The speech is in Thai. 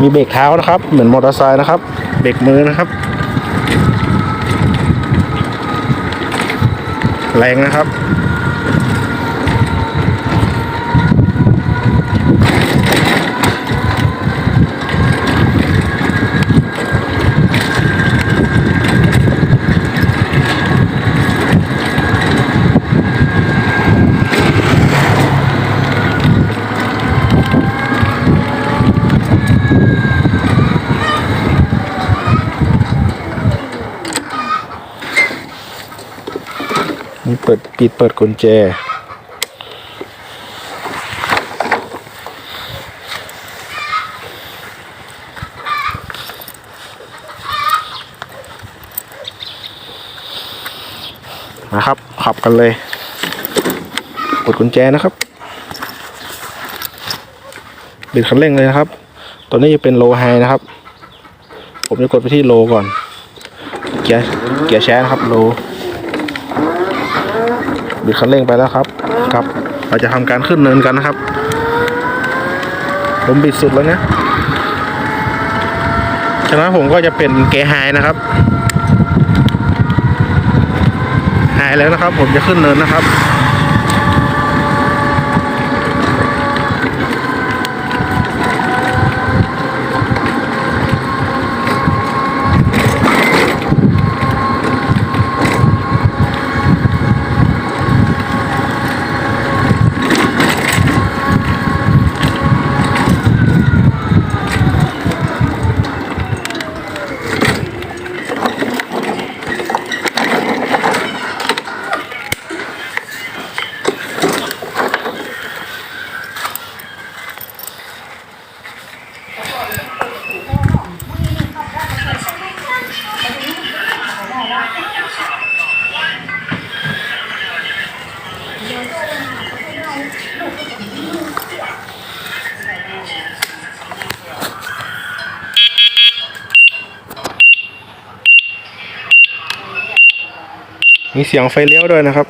มีเบรกเท้านะครับ เหมือนมอเตอร์ไซค์นะครับ เบรกมือนะครับ แรงนะครับ มีเปิดปิดเปิดกุญแจ นะครับ ขับกันเลยกดกุญแจนะครับบิดคันเร่งเลยนะครับตัวนี้จะเป็นโลไฮนะครับ ผมจะกดไปที่โลก่อน เกียร์เกียร์แชร์นะครับโล บิดคันเร่งไปแล้วครับ ครับ เราจะทำการขึ้นเนินกันนะครับ ผมบิดสุดแล้วนะฉะนั้นผมก็จะเป็นเกยร์ไฮนะครับไฮแล้วนะครับ ผมจะขึ้นเนินนะครับ มีเสียงไฟเลี้ยวด้วยนะครับ